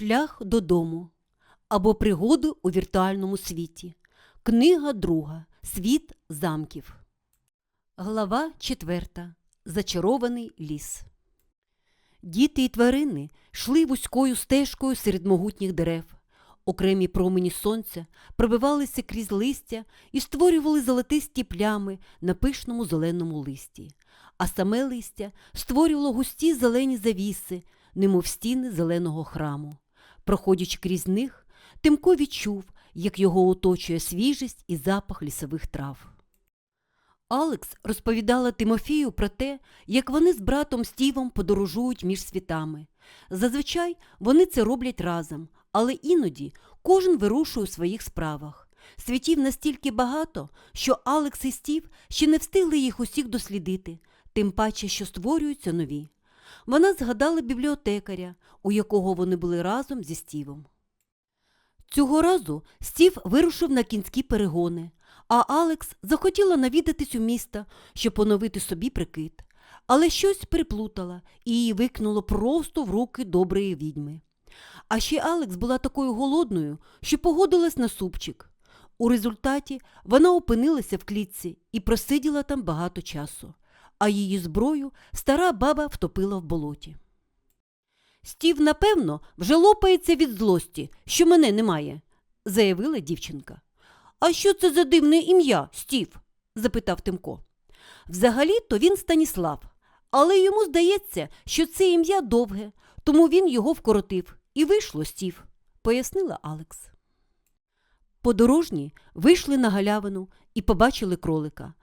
Шлях додому або пригоди у віртуальному світі. Книга друга. Світ замків. Глава четверта. Зачарований ліс. Діти і тварини йшли вузькою стежкою серед могутніх дерев. Окремі промені сонця пробивалися крізь листя і створювали золотисті плями на пишному зеленому листі, а саме листя створювало густі зелені завіси, немов стіни зеленого храму. Проходячи крізь них, Тимко відчув, як його оточує свіжість і запах лісових трав. Алекс розповідала Тимофію про те, як вони з братом Стівом подорожують між світами. Зазвичай вони це роблять разом, але іноді кожен вирушує у своїх справах. Світів настільки багато, що Алекс і Стів ще не встигли їх усіх дослідити, тим паче, що створюються нові. Вона згадала бібліотекаря, у якого вони були разом зі Стівом. Цього разу Стів вирушив на кінські перегони, а Алекс захотіла навідатись у місто, щоб поновити собі прикид. Але щось переплутала і її викинуло просто в руки доброї відьми. А ще Алекс була такою голодною, що погодилась на супчик. У результаті вона опинилася в клітці і просиділа там багато часу, а її зброю стара баба втопила в болоті. Стів, напевно, вже лопається від злості, що мене немає, заявила дівчинка. А що це за дивне ім'я, Стів? запитав Тимко. Взагалі-то він Станіслав, але йому здається, що це ім'я довге, тому він його вкоротив і вийшло Стів, пояснила Алекс. Подорожні вийшли на галявину і побачили кролика.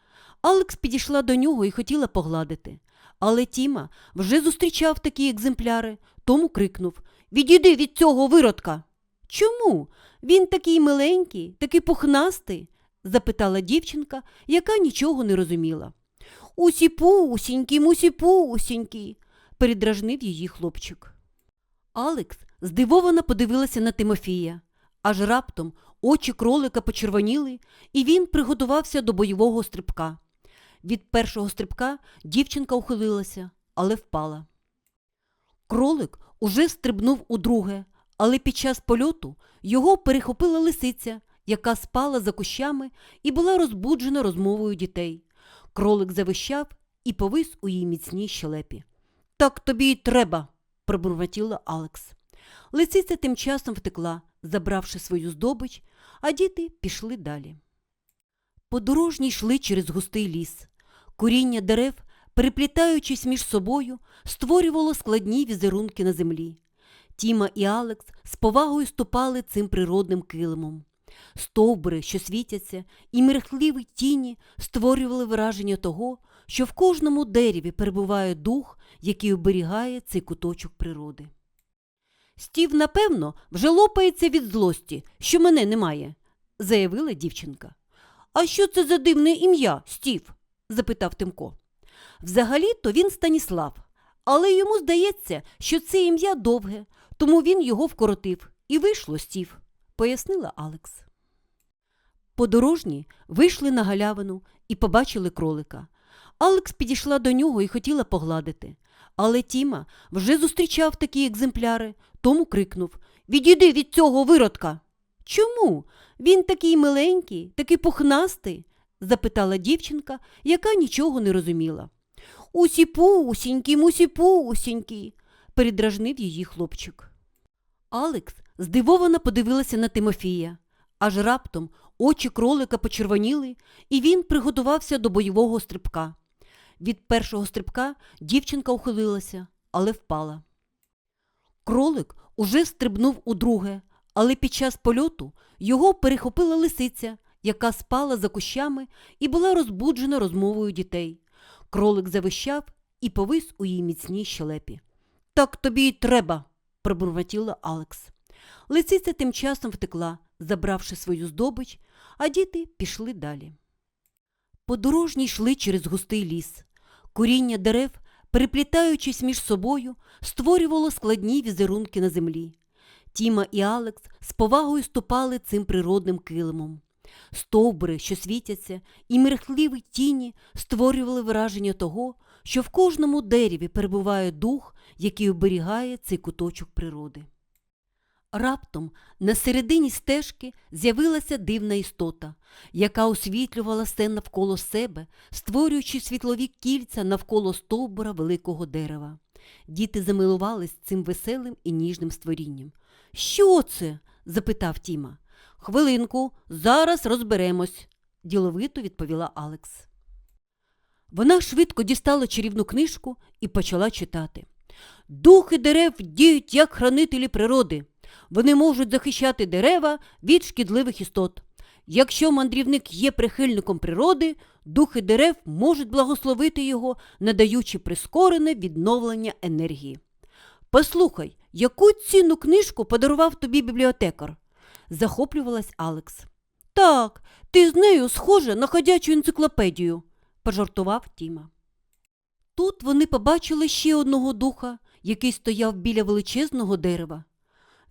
Алекс підійшла до нього і хотіла погладити. Але Тіма вже зустрічав такі екземпляри, тому крикнув Відійди від цього виродка. Чому? Він такий миленький, такий пухнастий? запитала дівчинка, яка нічого не розуміла. Усі пусінький, мусі пусінький, передражнив її хлопчик. Алекс здивовано подивилася на Тимофія, аж раптом очі кролика почервоніли, і він приготувався до бойового стрибка. Від першого стрибка дівчинка ухилилася, але впала. Кролик уже стрибнув у друге, але під час польоту його перехопила лисиця, яка спала за кущами і була розбуджена розмовою дітей. Кролик завищав і повис у її міцній щелепі. Так тобі й треба, пробурмотіла Алекс. Лисиця тим часом втекла, забравши свою здобич, а діти пішли далі. Подорожні йшли через густий ліс. Коріння дерев, переплітаючись між собою, створювало складні візерунки на землі. Тіма і Алекс з повагою ступали цим природним килимом. Стовбури, що світяться, і мерехтливі тіні створювали враження того, що в кожному дереві перебуває дух, який оберігає цей куточок природи. Стів, напевно, вже лопається від злості, що мене немає, заявила дівчинка. А що це за дивне ім'я, Стів? Запитав Тимко. Взагалі-то він Станіслав, але йому здається, що це ім'я довге, тому він його вкоротив і вийшло Стів, пояснила Алекс. Подорожні вийшли на галявину і побачили кролика. Алекс підійшла до нього і хотіла погладити. Але Тіма вже зустрічав такі екземпляри, тому крикнув Відійди від цього виродка. Чому? Він такий миленький, такий пухнастий? Запитала дівчинка, яка нічого не розуміла. Усі пусінький, мусі пусінький, передражнив її хлопчик. Алекс здивовано подивилася на Тимофія, аж раптом очі кролика почервоніли, і він приготувався до бойового стрибка. Від першого стрибка дівчинка ухилилася, але впала. Кролик уже стрибнув у друге, але під час польоту його перехопила лисиця, яка спала за кущами і була розбуджена розмовою дітей. Кролик завищав і повис у її міцній щелепі. Так тобі й треба, пробурмотіла Алекс. Лисиця тим часом втекла, забравши свою здобич, а діти пішли далі. Подорожні йшли через густий ліс. Коріння дерев, переплітаючись між собою, створювало складні візерунки на землі. Тіма і Алекс з повагою ступали цим природним килимом. Стовбури, що світяться, і мерехтливі тіні створювали враження того, що в кожному дереві перебуває дух, який оберігає цей куточок природи. Раптом на середині стежки з'явилася дивна істота, яка освітлювала все навколо себе, створюючи світлові кільця навколо стовбура великого дерева. Діти замилувались цим веселим і ніжним створінням. Що це? запитав Тіма. Хвилинку, зараз розберемось, діловито відповіла Алекс. Вона швидко дістала чарівну книжку і почала читати. Духи дерев діють як хранителі природи. Вони можуть захищати дерева від шкідливих істот. Якщо мандрівник є прихильником природи, духи дерев можуть благословити його, надаючи прискорене відновлення енергії. Послухай, яку цінну книжку подарував тобі бібліотекар? Захоплювалась Алекс. Так, ти з нею схожа на ходячу енциклопедію, пожартував Тіма. Тут вони побачили ще одного духа, який стояв біля величезного дерева.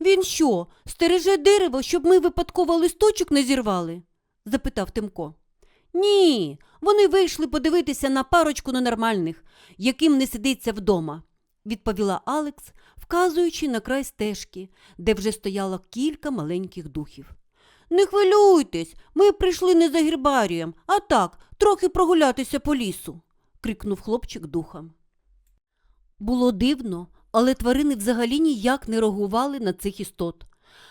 Він що, стереже дерево, щоб ми випадково листочок не зірвали? запитав Тимко. Ні, вони вийшли подивитися на парочку ненормальних, яким не сидиться вдома, відповіла Алекс, вказуючи на край стежки, де вже стояло кілька маленьких духів. Не хвилюйтесь, ми прийшли не за гербарієм, а так, трохи прогулятися по лісу, крикнув хлопчик духом. Було дивно, але тварини взагалі ніяк не реагували на цих істот.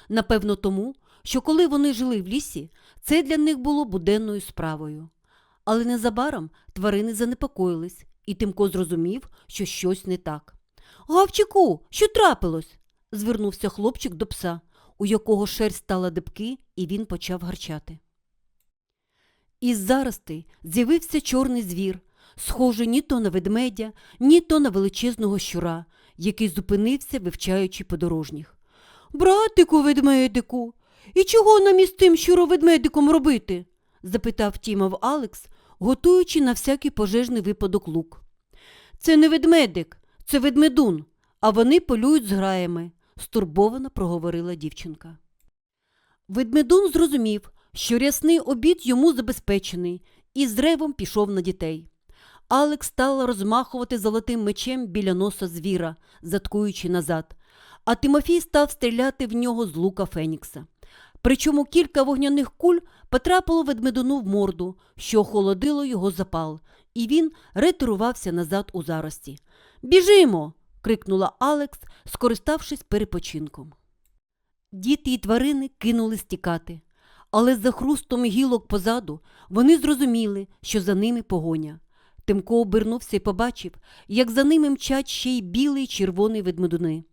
Напевно, тому, що коли вони жили в лісі, це для них було буденною справою. Але незабаром тварини занепокоїлись, і Тимко зрозумів, що щось не так. Гавчику, що трапилось? звернувся хлопчик до пса, у якого шерсть стала дибки, і він почав гарчати. Із заростей з'явився чорний звір, схожий ні то на ведмедя, ні то на величезного щура, який зупинився, вивчаючи подорожніх. Братику ведмедику, і чого нам із тим щуроведмедиком робити? запитав Тімов Алекс, готуючи на всякий пожежний випадок лук. Це не ведмедик, це ведмедун, а вони полюють з граями, стурбовано проговорила дівчинка. Ведмедун зрозумів, що рясний обід йому забезпечений, і з ревом пішов на дітей. Алекс стала розмахувати золотим мечем біля носа звіра, заткуючи назад, а Тимофій став стріляти в нього з лука Фенікса. Причому кілька вогняних куль потрапило ведмедуну в морду, що охолодило його запал, і він ретирувався назад у зарості. Біжимо. крикнула Алекс, скориставшись перепочинком. Діти і тварини кинули стікати, але за хрустом гілок позаду вони зрозуміли, що за ними погоня. Тимко обернувся і побачив, як за ними мчать ще й білий червоний ведмедуни.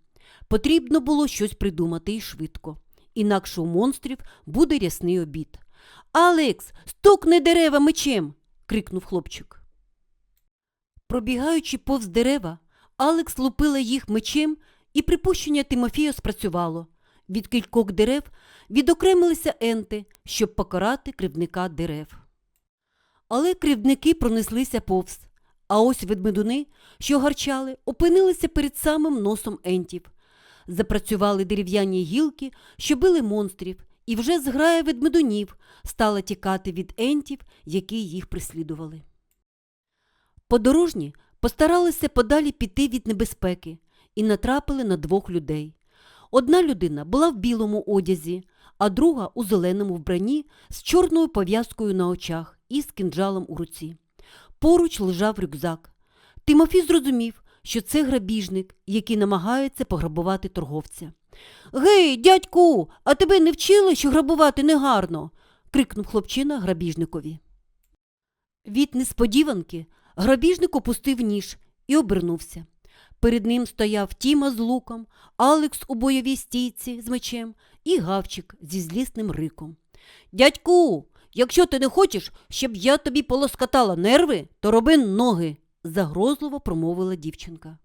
Потрібно було щось придумати і швидко, інакше у монстрів буде рясний обід. Алекс, стукни дерева мечем. крикнув хлопчик. Пробігаючи повз дерева, Алекс лупила їх мечем, і припущення Тимофія спрацювало. Від кількох дерев відокремилися енти, щоб покарати кривдника дерев. Але кривдники пронеслися повз, а ось ведмедуни, що гарчали, опинилися перед самим носом ентів. Запрацювали дерев'яні гілки, що били монстрів, і вже зграя ведмедунів стала тікати від ентів, які їх преслідували. Подорожні постаралися подалі піти від небезпеки і натрапили на двох людей. Одна людина була в білому одязі, а друга у зеленому вбранні з чорною пов'язкою на очах і з кинджалом у руці. Поруч лежав рюкзак. Тимофій зрозумів, що це грабіжник, який намагається пограбувати торговця. Гей, дядьку, а тебе не вчили, що грабувати негарно? крикнув хлопчина грабіжникові. Від несподіванки грабіжник опустив ніж і обернувся. Перед ним стояв Тіма з луком, Алекс у бойовій стійці з мечем і гавчик зі злісним риком. Дядьку, якщо ти не хочеш, щоб я тобі полоскатала нерви, то роби ноги, загрозливо промовила дівчинка.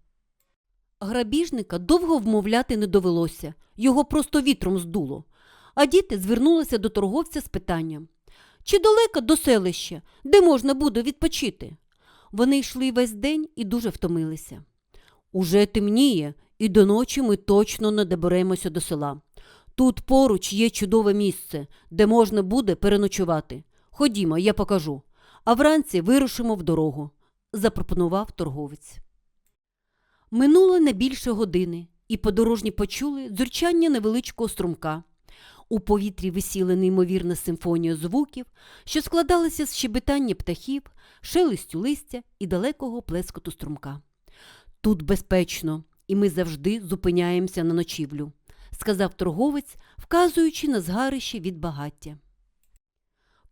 Грабіжника довго вмовляти не довелося, його просто вітром здуло. А діти звернулися до торговця з питанням чи далеко до селища, де можна буде відпочити? Вони йшли весь день і дуже втомилися. Уже темніє, і до ночі ми точно не доберемося до села. Тут поруч є чудове місце, де можна буде переночувати. Ходімо, я покажу. А вранці вирушимо в дорогу, запропонував торговець. Минуло не більше години, і подорожні почули дзюрчання невеличкого струмка. У повітрі висіла неймовірна симфонія звуків, що складалася з щебетання птахів, шелестю листя і далекого плескоту струмка. Тут безпечно, і ми завжди зупиняємося на ночівлю, сказав торговець, вказуючи на згарище від багаття.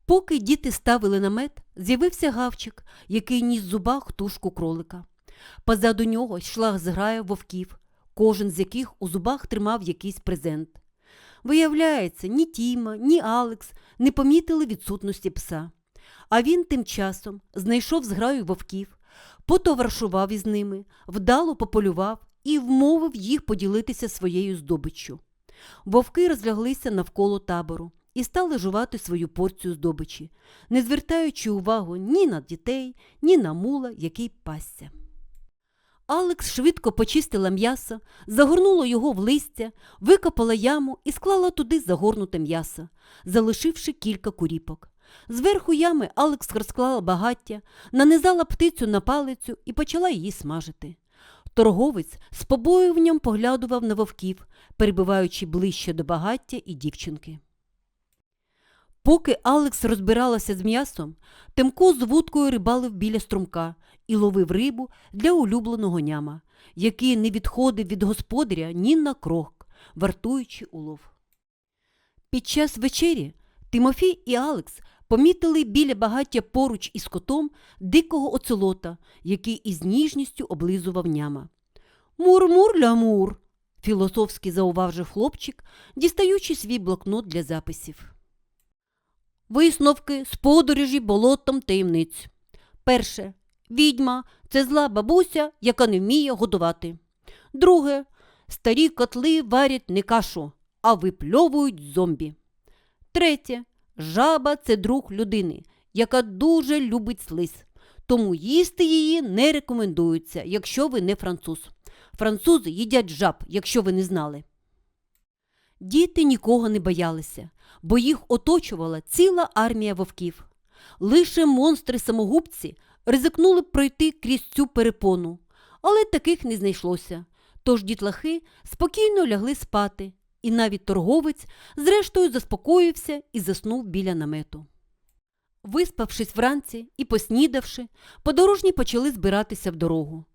Поки діти ставили намет, з'явився гавчик, який ніс в зубах тушку кролика. Позаду нього йшла зграя вовків, кожен з яких у зубах тримав якийсь презент. Виявляється, ні Тіма, ні Алекс не помітили відсутності пса. А він тим часом знайшов зграю вовків, потоваршував із ними, вдало пополював і вмовив їх поділитися своєю здобиччю. Вовки розляглися навколо табору і стали жувати свою порцію здобичі, не звертаючи увагу ні на дітей, ні на мула, який пасся. Алекс швидко почистила м'ясо, загорнула його в листя, викопала яму і склала туди загорнуте м'ясо, залишивши кілька куріпок. Зверху ями Алекс розклала багаття, нанизала птицю на палицю і почала її смажити. Торговець з побоюванням поглядував на вовків, перебуваючи ближче до багаття і дівчинки. Поки Алекс розбиралася з м'ясом, Тимко з вудкою рибалив біля струмка і ловив рибу для улюбленого няма, який не відходив від господаря ні на крок, вартуючи улов. Під час вечері Тимофій і Алекс помітили біля багаття поруч із котом дикого оцелота, який із ніжністю облизував няма. Мур-мур-ля-мур, філософськи зауважив хлопчик, дістаючи свій блокнот для записів. Висновки з подорожі болотом таємниць. Перше. Відьма це зла бабуся, яка не вміє годувати. Друге. Старі котли варять не кашу, а випльовують зомбі. Третє. Жаба це друг людини, яка дуже любить слиз. Тому їсти її не рекомендується, якщо ви не француз. Французи їдять жаб, якщо ви не знали. Діти нікого не боялися, бо їх оточувала ціла армія вовків. Лише монстри-самогубці ризикнули б пройти крізь цю перепону, але таких не знайшлося. Тож дітлахи спокійно лягли спати, і навіть торговець зрештою заспокоївся і заснув біля намету. Виспавшись вранці і поснідавши, подорожні почали збиратися в дорогу.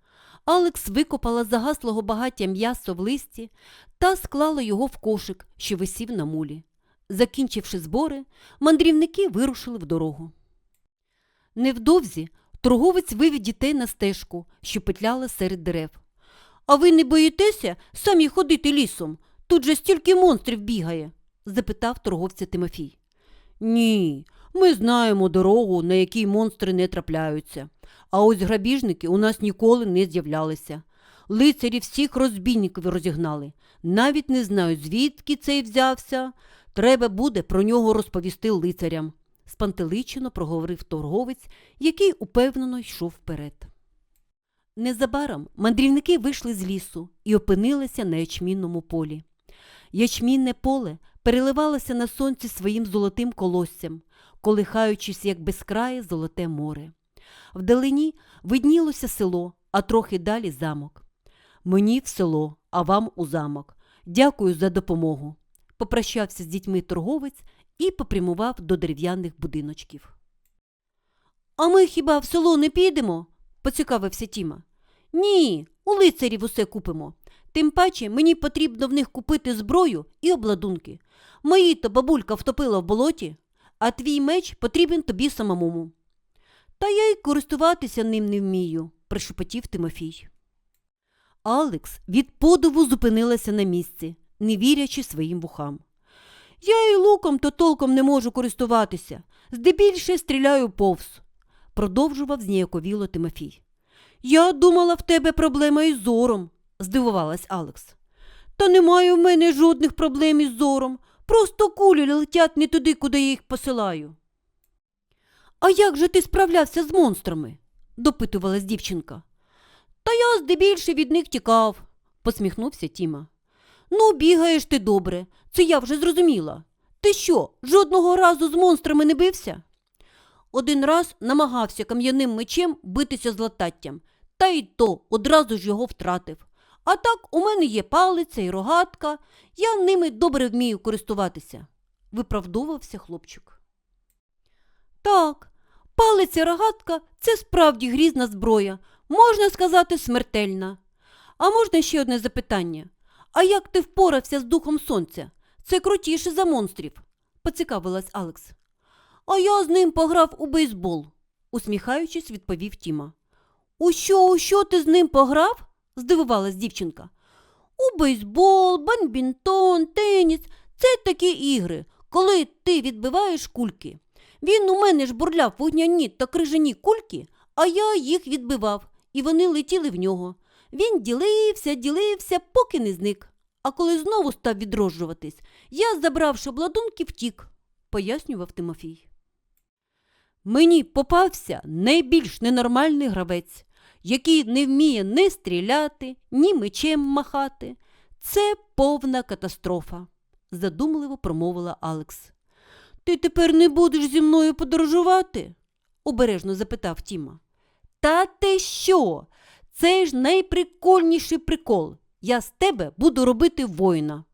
Алекс викопала загаслого багаття м'ясо в листі та склала його в кошик, що висів на мулі. Закінчивши збори, мандрівники вирушили в дорогу. Невдовзі торговець вивів дітей на стежку, що петляла серед дерев. А ви не боїтеся самі ходити лісом? Тут же стільки монстрів бігає? запитав торговця Тимофій. Ні, ми знаємо дорогу, на якій монстри не трапляються. А ось грабіжники у нас ніколи не з'являлися. Лицарі всіх розбійників розігнали. Навіть не знаю, звідки цей взявся. Треба буде про нього розповісти лицарям, спантеличено проговорив торговець, який упевнено йшов вперед. Незабаром мандрівники вийшли з лісу і опинилися на ячмінному полі. Ячмінне поле переливалося на сонці своїм золотим колоссям, колихаючись, як безкрає золоте море. Вдалині виднілося село, а трохи далі замок. Мені в село, а вам у замок. Дякую за допомогу. Попрощався з дітьми торговець і попрямував до дерев'яних будиночків. А ми хіба в село не підемо? поцікавився Тіма. Ні, у лицарів усе купимо. Тим паче мені потрібно в них купити зброю і обладунки. Мої то бабулька втопила в болоті, а твій меч потрібен тобі самому. Та я й користуватися ним не вмію, прошепотів Тимофій. Алекс від подиву зупинилася на місці, не вірячи своїм вухам. Я і луком то толком не можу користуватися, здебільше стріляю повз, продовжував зніяковіло Тимофій. Я думала, в тебе проблема із зором, здивувалась Алекс. Та немає в мене жодних проблем із зором. Просто кулі летять не туди, куди я їх посилаю. А як же ти справлявся з монстрами? допитувалась дівчинка. Та я здебільше від них тікав, посміхнувся Тіма. Ну, бігаєш ти добре, це я вже зрозуміла. Ти що, жодного разу з монстрами не бився? Один раз намагався кам'яним мечем битися з лататтям, та й то одразу ж його втратив. А так у мене є палиця і рогатка, я ними добре вмію користуватися, виправдовувався хлопчик. Так, палиця рогатка це справді грізна зброя, можна сказати, смертельна. А можна ще одне запитання? А як ти впорався з духом сонця? Це крутіше за монстрів, поцікавилась Алекс. А я з ним пограв у бейсбол, усміхаючись, відповів Тіма. У що, у що ти з ним пограв? Здивувалась дівчинка. У бейсбол, бадмінтон, теніс це такі ігри, коли ти відбиваєш кульки. Він у мене ж бурляв вогняні та крижані кульки, а я їх відбивав, і вони летіли в нього. Він ділився, ділився, поки не зник. А коли знову став відроджуватись, я, забравши обладунки, втік, пояснював Тимофій. Мені попався найбільш ненормальний гравець, який не вміє ні стріляти, ні мечем махати. Це повна катастрофа, задумливо промовила Алекс. Ти тепер не будеш зі мною подорожувати? обережно запитав Тіма. Та ти що? Це ж найприкольніший прикол. Я з тебе буду робити воїна.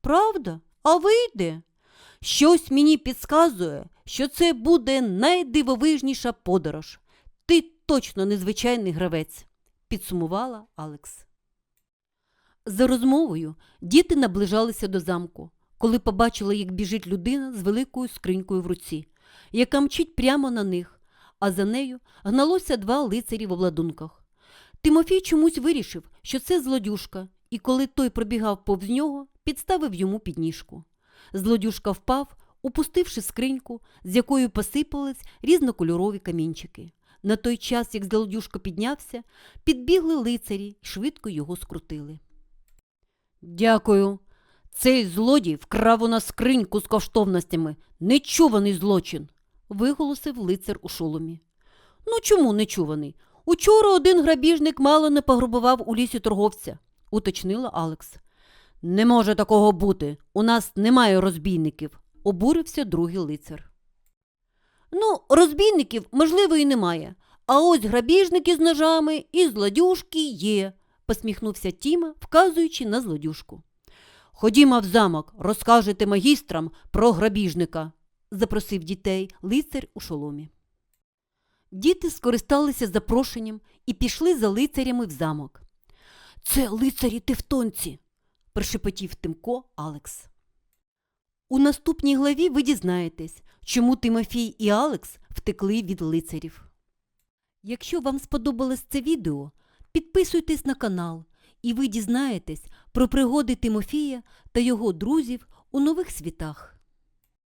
Правда? А вийде? Щось мені підказує, що це буде найдивовижніша подорож. Точно незвичайний гравець, підсумувала Алекс. За розмовою діти наближалися до замку, коли побачили, як біжить людина з великою скринькою в руці, яка мчить прямо на них, а за нею гналося два лицарі в обладунках. Тимофій чомусь вирішив, що це злодюшка, і коли той пробігав повз нього, підставив йому підніжку. Злодюшка впав, упустивши скриньку, з якої посипались різнокольорові камінчики. На той час, як злодюшка піднявся, підбігли лицарі й швидко його скрутили. Дякую. Цей злодій вкрав у нас скриньку з коштовностями. Нечуваний злочин, виголосив лицар у шоломі. Ну чому нечуваний? Учора один грабіжник мало не пограбував у лісі торговця, уточнила Алекс. Не може такого бути. У нас немає розбійників, обурився другий лицар. Ну, розбійників, можливо, і немає. А ось грабіжники з ножами і злодюжки є, посміхнувся Тіма, вказуючи на злодюжку. Ходімо в замок, розкажете магістрам про грабіжника, запросив дітей лицар у шоломі. Діти скористалися запрошенням і пішли за лицарями в замок. Це лицарі тевтонці, прошепотів Тимко Алекс. У наступній главі ви дізнаєтесь, чому Тимофій і Алекс втекли від лицарів. Якщо вам сподобалось це відео, підписуйтесь на канал, і ви дізнаєтесь про пригоди Тимофія та його друзів у нових світах.